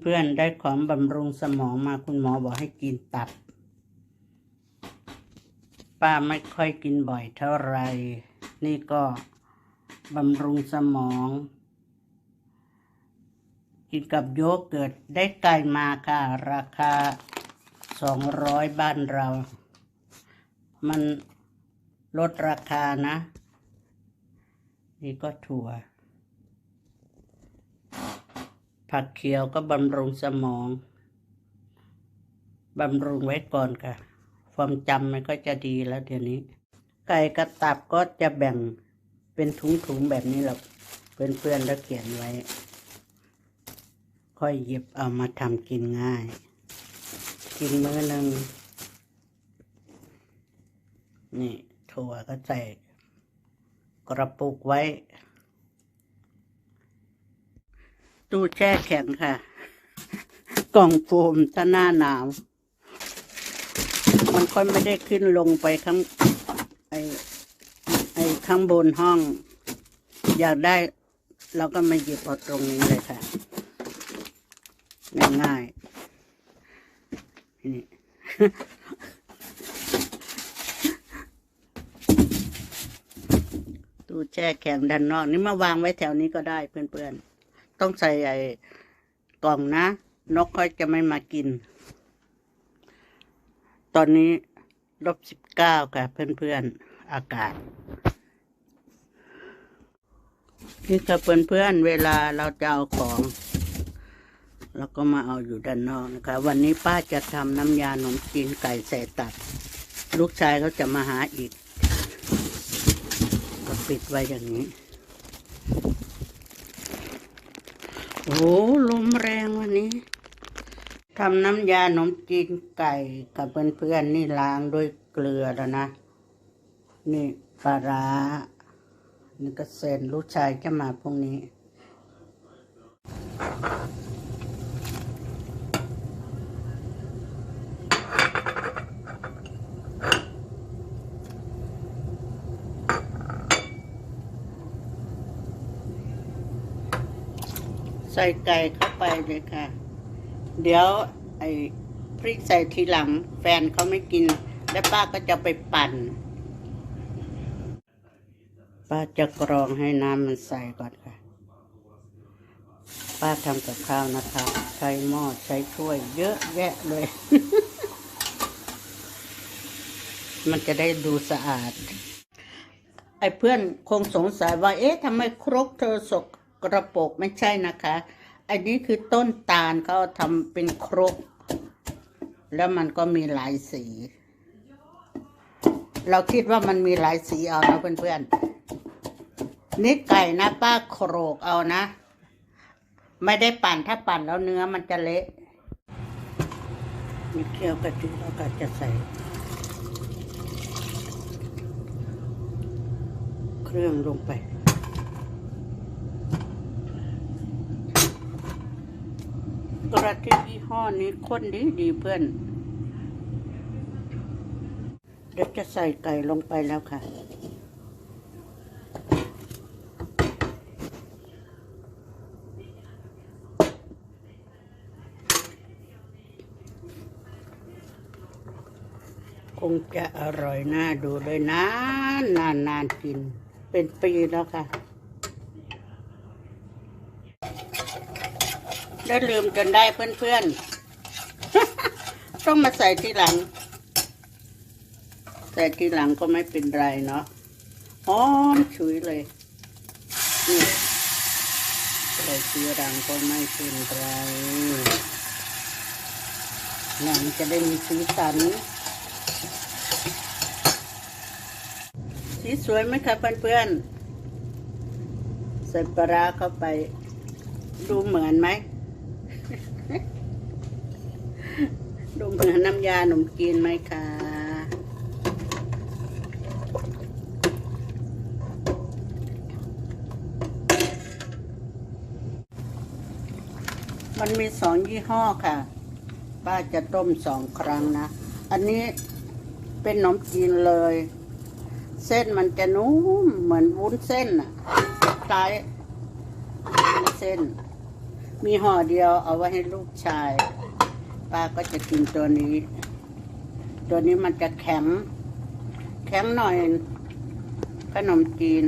เพื่อนได้ของบำรุงสมองมาคุณหมอบอกให้กินตับ ป้าไม่ค่อยกินบ่อยเท่าไหรนี่ก็บำรุงสมอง กินกับโยเกิร์ตได้ไก่มาค่ะ ราคาสองร้อยบ้านเรา มันลดราคานะ นี่ก็ถั่ว ผักเขียวก็บำรุงสมอง บำรุงไว้ก่อนค่ะ ความจำมันก็จะดีแล้วเดี๋ยวนี้ ไก่กระตับก็จะแบ่งเป็นถุงๆแบบนี้หรอกเพื่อนๆแล้วเขียนไว้ ค่อยหยิบเอามาทำกินง่าย กินมื้อหนึ่งนี่ถั่วก็ใส่กระปุกไว้ ตู้แช่แข็งค่ะ กล่องโฟมถ้าหน้าหนาว มันค่อยไม่ได้ขึ้นลงไปข้างไอไอข้างบนห้อง อยากได้ เราก็มาหยิบเอาตรงนี้เลยค่ะ ง่ายๆนี่ตู้แช่แข็งด้านนอก นี่มาวางไว้แถวนี้ก็ได้เพื่อนๆ ต้องใส่ไอ้กล่องนะ นกค่อยจะไม่มากิน ตอนนี้ลบสิบเก้าค่ะ เพื่อนๆ อากาศ นี่ค่ะเพื่อนๆ เวลาเราจะเอาของเราก็มาเอาอยู่ด้านนอกนะคะ วันนี้ป้าจะทำน้ำยาหนมจีนไก่ใส่ตับ ลูกชายเขาจะมาหาอีกก็ปิดไว้อย่างนี้ โอ้ลมแรงวันนี้ทำน้ำยาขนมจีนไก่กับเพื่อนๆนี่ล้างด้วยเกลือแล้วนะ นี่ปลาร้านี่ก็เซนลูกชายจะมาพรุ่งนี้ ใส่ไก่เข้าไปเลยค่ะ เดี๋ยวไอ้พริกใส่ทีหลัง แฟนเขาไม่กิน แล้วป้าก็จะไปปั่น ป้าจะกรองให้น้ำมันใส่ก่อนค่ะ ป้าทำกับข้าวนะคะ ใช้หม้อใช้ถ้วยเยอะแยะเลย มันจะได้ดูสะอาดไอ้เพื่อนคงสงสัยว่า เอ๊ะทำไมครกเธอสก กระปกไม่ใช่นะคะ อันนี้คือต้นตาลเขาทำเป็นครก แล้วมันก็มีหลายสี เราคิดว่ามันมีหลายสีเอานะเพื่อนๆนี่ไก่นะป้าโครกเอานะ ไม่ได้ปั่นถ้าปั่นแล้วเนื้อมันจะเละมีเคี่ยวกะทิแล้วก็จะใส่ เครื่องลงไป กระทิยี่ห้อนี้ข้นดีดีเพื่อน เดี๋ยวจะใส่ไก่ลงไปแล้วค่ะ คงจะอร่อยน่าดูเลยนานนานนานกิน เป็นปีแล้วค่ะ ได้ลืมจนได้เพื่อนๆ ต้องมาใส่ทีหลัง ใส่ทีหลังก็ไม่เป็นไรเนาะหอมฉุยเลยนี่ใส่ทีหลังก็ไม่เป็นไรหนังจะได้มีสีสัน สีสวยไหมคะเพื่อนๆใส่ปลาร้าเข้าไปดูเหมือนไหม ดูเหมือนน้ำยาหนมจีนไหมคะมันมีสองยี่ห้อค่ะ ป้าจะต้มสองครั้งนะ อันนี้เป็นขนมจีนเลย เส้นมันจะนุ่มเหมือนวุ้นเส้นอะคล้ายเส้น มีห่อเดียวเอาไว้ให้ลูกชาย ป้าก็จะกินตัวนี้ ตัวนี้มันจะแข็งแข็งหน่อย ขนมจีน